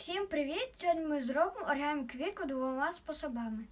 Всім привіт! Сьогодні ми зробимо оригамі квітку двома способами.